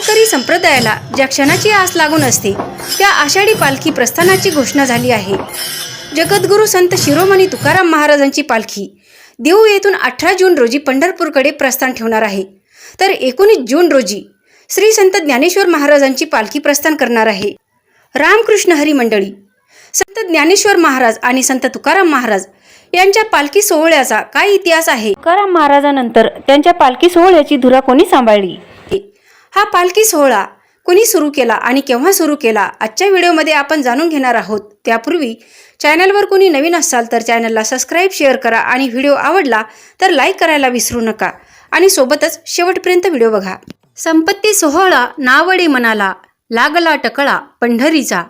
वारकरी संप्रदायाला ज्या क्षणाची आस लागून असते त्या आषाढी पालखी प्रस्थानाची घोषणा झाली आहे. जगद्गुरू संत शिरोमणी तुकाराम महाराजांची पालखी देऊ येथून अठरा जून रोजी पंढरपूरकडे प्रस्थान ठेवणार आहे. तर एकोणीस जून रोजी श्री संत ज्ञानेश्वर महाराजांची पालखी प्रस्थान करणार आहे. रामकृष्ण हरी मंडळी संत ज्ञानेश्वर महाराज आणि संत तुकाराम महाराज यांच्या पालखी सोहळ्याचा काय इतिहास आहे? तुकाराम महाराजानंतर त्यांच्या पालखी सोहळ्याची धुरा कोणी सांभाळली? हा पालखी सोहळा कोणी सुरू केला आणि केव्हा सुरू केला आजच्या व्हिडिओमध्ये आपण जाणून घेणार आहोत. त्यापूर्वी चॅनलवर कोणी नवीन असाल तर चॅनलला सबस्क्राईब शेअर करा आणि व्हिडिओ आवडला तर लाईक करायला विसरू नका. आणि सोबतच शेवटपर्यंत व्हिडिओ बघा. संपत्ती सोहळा नावडे मनाला लागला टकळा पंढरीचा.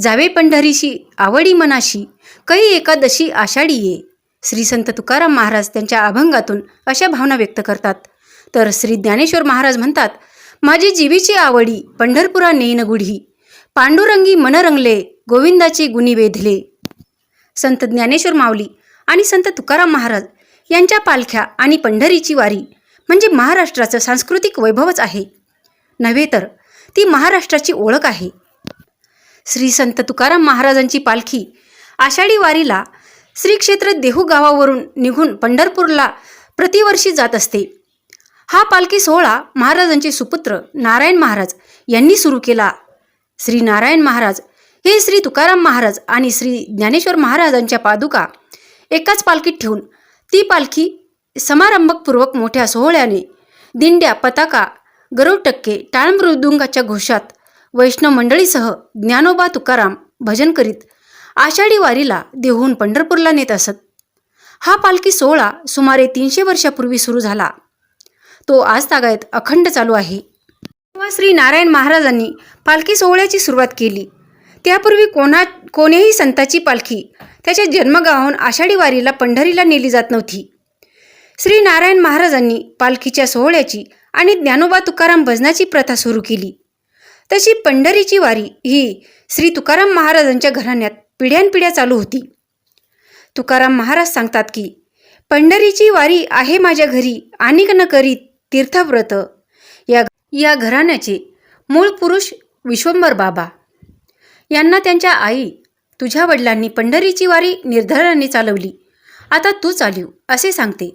जावे पंढरीशी आवडी मनाशी कै एकादशी आषाढी ये श्री संत तुकाराम महाराज त्यांच्या अभंगातून अशा भावना व्यक्त करतात. तर श्री ज्ञानेश्वर महाराज म्हणतात माझी जीवीची आवडी पंढरपुरा नेन गुढी. पांडुरंगी मन रंगले गोविंदाची गुणी वेधले. संत ज्ञानेश्वर माऊली आणि संत तुकाराम महाराज यांच्या पालख्या आणि पंढरीची वारी म्हणजे महाराष्ट्राचं सांस्कृतिक वैभवच आहे. नव्हे तर ती महाराष्ट्राची ओळख आहे. श्री संत तुकाराम महाराजांची पालखी आषाढी वारीला श्री क्षेत्र देहू गावावरून निघून पंढरपूरला प्रतिवर्षी जात असते. हा पालखी सोहळा महाराजांचे सुपुत्र नारायण महाराज यांनी सुरू केला. श्री नारायण महाराज हे श्री तुकाराम महाराज आणि श्री ज्ञानेश्वर महाराजांच्या पादुका एकाच पालखीत ठेवून ती पालखी समारंभपूर्वक मोठ्या सोहळ्याने दिंड्या पताका गरुटक्के टाळमृदुंगाच्या घोषात वैष्णव मंडळीसह ज्ञानोबा तुकाराम भजन करीत आषाढी वारीला देहून पंढरपूरला नेत असत. हा पालखी सोहळा सुमारे तीनशे वर्षापूर्वी सुरू झाला. तो आज तागायत अखंड चालू आहे. तेव्हा श्री नारायण महाराजांनी पालखी सोहळ्याची सुरुवात केली. त्यापूर्वी कोणा कोणीही संताची पालखी त्याच्या जन्मगावाहून आषाढी वारीला पंढरीला नेली जात नव्हती. श्री नारायण महाराजांनी पालखीच्या सोहळ्याची आणि ज्ञानोबा तुकाराम भजनाची प्रथा सुरू केली. तशी पंढरीची वारी ही श्री तुकाराम महाराजांच्या घराण्यात पिढ्यानपिढ्या चालू होती. तुकाराम महाराज सांगतात की पंढरीची वारी आहे माझ्या घरी आणिक न करीत तीर्थव्रत. या या घराण्याचे मूळ पुरुष विश्वंभर बाबा. यांना त्यांच्या आई तुझ्या वडिलांनी पंढरीची वारी निर्धाराने चालवली. आता तू चालीव असे सांगते.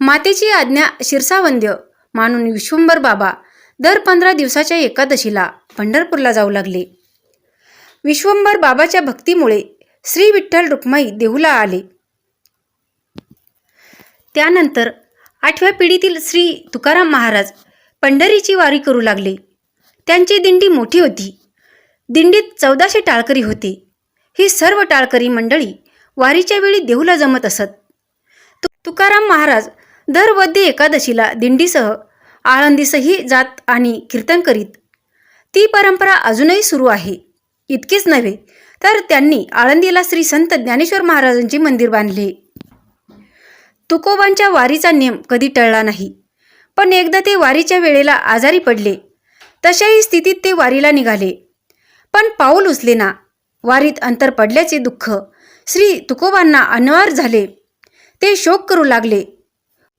मातेची आज्ञा शिरसावंद्य मानून विश्वंभर बाबा दर पंधरा दिवसाच्या एकादशीला पंढरपूरला जाऊ लागले. विश्वंभर बाबाच्या भक्तीमुळे श्री विठ्ठल रुक्माई देहूला आले. त्यानंतर आठव्या पिढीतील श्री तुकाराम महाराज पंढरीची वारी करू लागले. त्यांची दिंडी मोठी होती. दिंडीत चौदाशे टाळकरी होते. ही सर्व टाळकरी मंडळी वारीच्या वेळी देहूला जमत असत. तु तुकाराम महाराज दर एकादशीला दिंडीसह आळंदीसही जात आणि कीर्तन करीत. ती परंपरा अजूनही सुरू आहे. इतकेच नव्हे तर त्यांनी आळंदीला श्री संत ज्ञानेश्वर महाराजांचे मंदिर बांधले. तुकोबांच्या वारीचा नेम कधी टळला नाही. पण एकदा ते वारीच्या वेळेला आजारी पडले तशाही स्थितीत ते वारीला निघाले. पण पाऊल उचले ना. वारीत अंतर पडल्याचे दुःख श्री तुकोबांना अनवार झाले. ते शोक करू लागले.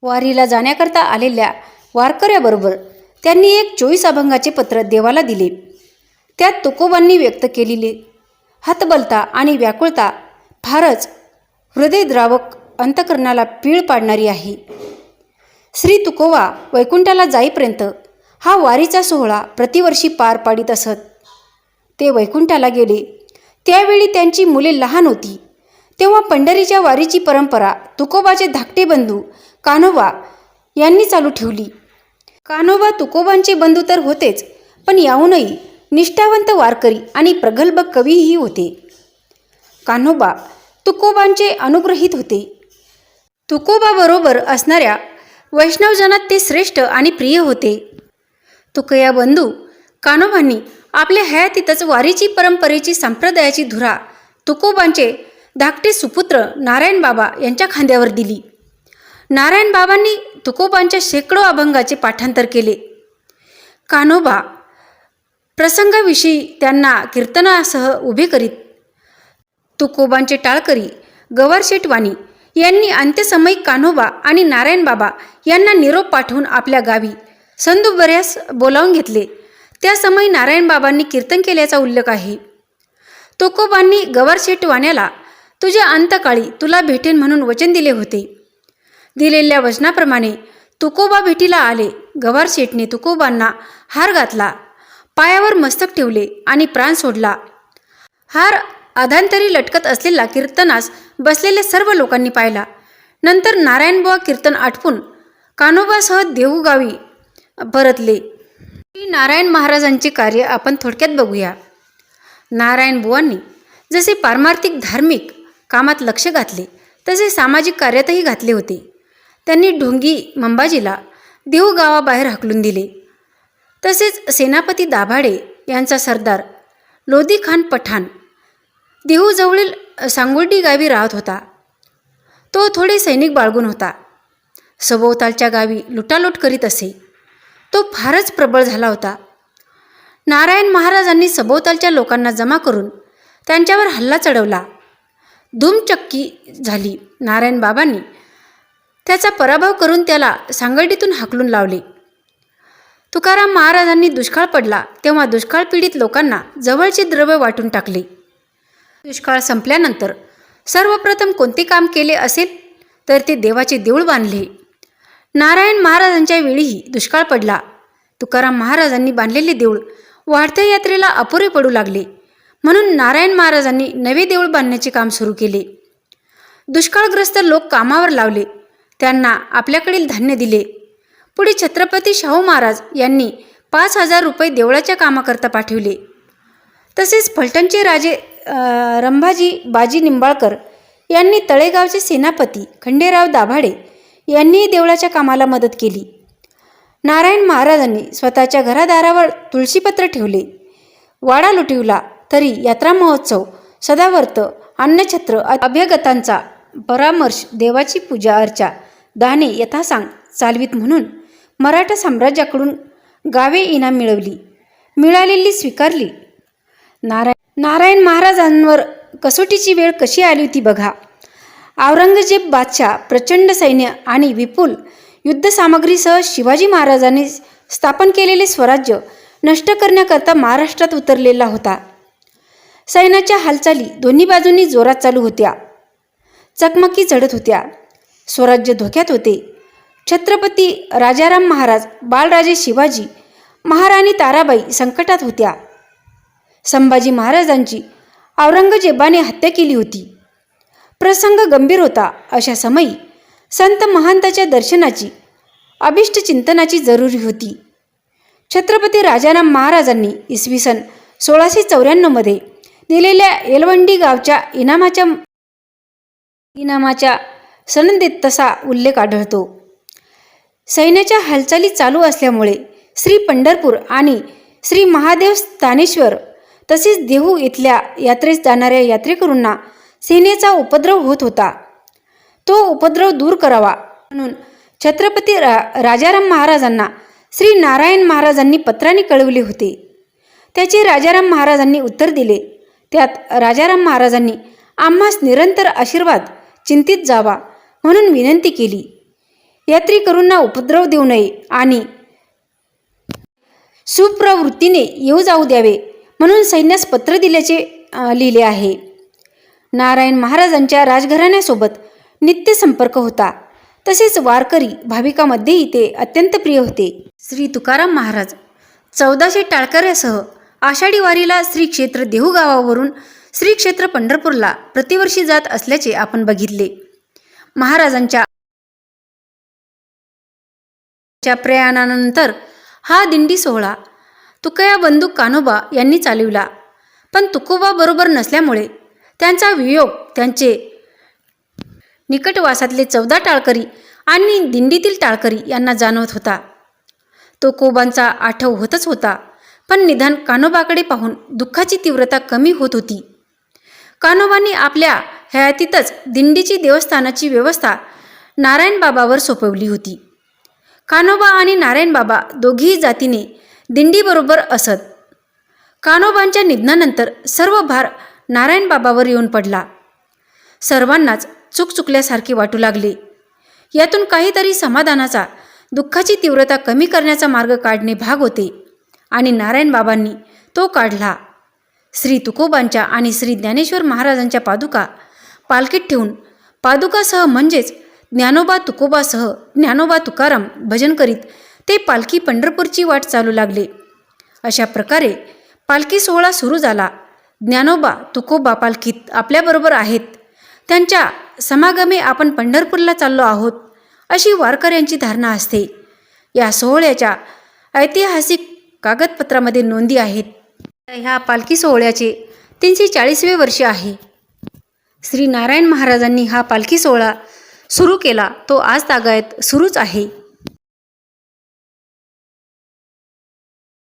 वारीला जाण्याकरता आलेल्या वारकऱ्याबरोबर त्यांनी एक चोवीस अभंगाचे पत्र देवाला दिले. त्यात तुकोबांनी व्यक्त केलेली हतबलता आणि व्याकुळता फारच हृदयद्रावक अंतकरणाला पीळ पाडणारी आहे. श्री तुकोबा वैकुंठाला जाईपर्यंत हा वारीचा सोहळा प्रतिवर्षी पार पाडित असत. ते वैकुंठाला गेले. त्यावेळी त्यांची मुले लहान होती. तेव्हा पंढरीच्या वारीची परंपरा तुकोबाचे धाकटे बंधू कान्होबा यांनी चालू ठेवली. कान्होबा तुकोबांचे बंधू तर होतेच पण याहूनही निष्ठावंत वारकरी आणि प्रगल्भ कवीही होते. कान्होबा तुकोबांचे अनुग्रहित होते. तुकोबाबरोबर असणाऱ्या वैष्णवजनात ते श्रेष्ठ आणि प्रिय होते. तुकया बंधू कान्होबांनी आपल्या हयातीतच वारीची परंपरेची संप्रदायाची धुरा तुकोबांचे धाकटे सुपुत्र नारायण बाबा यांच्या खांद्यावर दिली. नारायण बाबांनी तुकोबांच्या शेकडो अभंगाचे पाठांतर केले. कान्होबा प्रसंगाविषयी त्यांना कीर्तनासह उभे करीत तुकोबांचे टाळकरी गवारशेटवाणी यांनी अंत्यसमयी कान्होबा आणि नारायण बाबा यांना निरोप पाठवून आपल्या गावी संदू बऱ्यास बोलावून घेतले. त्या समयी नारायण बाबांनी कीर्तन केल्याचा उल्लेख आहे. तुकोबांनी गवारशेठ वाण्याला तुझ्या अंतकाळी तुला भेटेन म्हणून वचन दिले होते. दिलेल्या वचनाप्रमाणे तुकोबा भेटीला आले. गवारशेठने तुकोबांना हार घातला. पायावर मस्तक ठेवले आणि प्राण सोडला. हार अधांतरी लटकत असलेला कीर्तनास बसलेल्या सर्व लोकांनी पाहिला. नंतर नारायणबुवा कीर्तन आटपून कानोबासह देऊगावी परतले श्री नारायण महाराजांचे कार्य आपण थोडक्यात बघूया. नारायण बुवांनी जसे पारमार्थिक धार्मिक कामात लक्ष घातले तसे सामाजिक कार्यातही घातले होते. त्यांनी ढोंगी मंबाजीला देऊगावाबाहेर हाकलून दिले. तसेच सेनापती दाभाडे यांचा सरदार लोधी खान पठाण देहूजवळील सांगोर्डी गावी राहत होता. तो थोडे सैनिक बाळगून होता. सभोवतालच्या गावी लुटालूट करीत असे. तो फारच प्रबळ झाला होता. नारायण महाराजांनी सभोवतालच्या लोकांना जमा करून त्यांच्यावर हल्ला चढवला. धूमचक्की झाली. नारायण बाबांनी त्याचा पराभव करून त्याला सांगडीतून हाकलून लावले. तुकाराम महाराजांनी दुष्काळ पडला तेव्हा दुष्काळ पीडित लोकांना जवळचे द्रव्य वाटून टाकले. दुष्काळ संपल्यानंतर सर्वप्रथम कोणते काम केले असेल? तर ते देवाचे देऊळ बांधले. नारायण महाराजांच्या वेळीही दुष्काळ पडला. तुकाराम महाराजांनी बांधलेले देऊळ वाढत्या यात्रेला अपुरे पडू लागले. म्हणून नारायण महाराजांनी नवे देऊळ बांधण्याचे काम सुरू केले. दुष्काळग्रस्त लोक कामावर लावले. त्यांना आपल्याकडील धान्य दिले. पुढे छत्रपती शाहू महाराज यांनी पाच हजार रुपये देवळाच्या कामाकरता पाठविले. तसेच फलटणचे राजे रंभाजी बाजी निंबाळकर यांनी तळेगावचे सेनापती खंडेराव दाभाडे यांनीही देवळाच्या कामाला मदत केली. नारायण महाराजांनी स्वतःच्या घरादारावर तुळशीपत्र ठेवले. वाडा लुटिवला तरी यात्रा महोत्सव सदावर्त अन्नछत्र अभ्यगतांचा परामर्श देवाची पूजा अर्चा दाने यथासांग चालवीत म्हणून मराठा साम्राज्याकडून गावे इनाम मिळवली. मिळालेली स्वीकारली. नारायण नारायण महाराजांवर कसोटीची वेळ कशी आली होती बघा. औरंगजेब बादशाह प्रचंड सैन्य आणि विपुल युद्धसामग्रीसह शिवाजी महाराजांनी स्थापन केलेले स्वराज्य नष्ट करण्याकरता महाराष्ट्रात उतरलेला होता. सैन्याच्या हालचाली दोन्ही बाजूंनी जोरात चालू होत्या. चकमकी चढत होत्या. स्वराज्य धोक्यात होते. छत्रपती राजाराम महाराज बाळराजे शिवाजी महाराणी ताराबाई संकटात होत्या. संभाजी महाराजांची औरंगजेबाने हत्या केली होती. प्रसंग गंभीर होता अशा समयी संत महंताच्या दर्शनाची अभिष्ट चिंतनाची जरुरी होती. छत्रपती राजाराम महाराजांनी इसवी सन सोळाशे चौऱ्याण्णवमध्ये दिलेल्या एलवंडी गावच्या इनामाच्या इनामाच्या सनदेत तसा उल्लेख आढळतो. सैन्याच्या हालचाली चालू असल्यामुळे श्री पंढरपूर आणि श्री महादेव स्थानेश्वर तसेच देहू इथल्या यात्रेस जाणाऱ्या यात्रेकरूंना सेनेचा उपद्रव होत होता. तो उपद्रव दूर करावा म्हणून छत्रपती रा राजाराम महाराजांना श्री नारायण महाराजांनी पत्राने कळवले होते. त्याचे राजाराम महाराजांनी उत्तर दिले. त्यात राजाराम महाराजांनी आम्हास निरंतर आशीर्वाद चिंतित जावा म्हणून विनंती केली. यात्रेकरूंना उपद्रव देऊ नये आणि सुप्रवृत्तीने येऊ जाऊ द्यावे. म्हणून सैन्यास पत्र दिल्याचे लिहिले आहे. नारायण महाराजांच्या राजघराण्यासोबत नित्य संपर्क होता. तसेच वारकरी भाविकामध्येही ते अत्यंत प्रिय होते. श्री तुकाराम महाराज चौदाशे टाळकऱ्यासह आषाढी वारीला श्री क्षेत्र देहू गावावरून श्री क्षेत्र पंढरपूरला प्रतिवर्षी जात असल्याचे आपण बघितले. महाराजांच्या च्या प्रयाणानंतर हा दिंडी सोहळा तुकया बंधू कान्होबा यांनी चालविला. पण तुकोबा बरोबर नसल्यामुळे त्यांचा वियोग त्यांचे निकटवासातले चौदा टाळकरी आणि दिंडीतील टाळकरी यांना जाणवत होता. तुकोबांचा आठव होतच होता पण निदान कानोबाकडे पाहून दुःखाची तीव्रता कमी होत होती. कान्होबांनी आपल्या हयातीतच दिंडीची देवस्थानाची व्यवस्था नारायणबाबावर सोपवली होती. कान्होबा आणि नारायणबाबा दोघीही जातीने दिंडीबरोबर असत. कानोबांच्या निधनानंतर सर्व भार नारायणबाबावर येऊन पडला. सर्वांनाच चूक चुकल्यासारखी वाटू लागली. यातून काहीतरी समाधानाचा दुःखाची तीव्रता कमी करण्याचा मार्ग काढणे भाग होते आणि नारायणबाबांनी तो काढला. श्री तुकोबांच्या आणि श्री ज्ञानेश्वर महाराजांच्या पादुका पालखीत ठेवून पादुकासह म्हणजेच ज्ञानोबा तुकोबासह ज्ञानोबा तुकाराम भजन करीत ते पालखी पंढरपूरची वाट चालू लागले. अशा प्रकारे पालखी सोहळा सुरू झाला. ज्ञानोबा तुकोबा पालखीत आपल्याबरोबर आहेत. त्यांच्या समागमे आपण पंढरपूरला चाललो आहोत अशी वारकऱ्यांची धारणा असते. या सोहळ्याच्या ऐतिहासिक कागदपत्रामध्ये नोंदी आहेत. ह्या पालखी सोहळ्याचे तीनशे चाळीसवे वर्ष आहे. श्री नारायण महाराजांनी हा पालखी सोहळा सुरू केला. तो आज तागायत सुरूच आहे.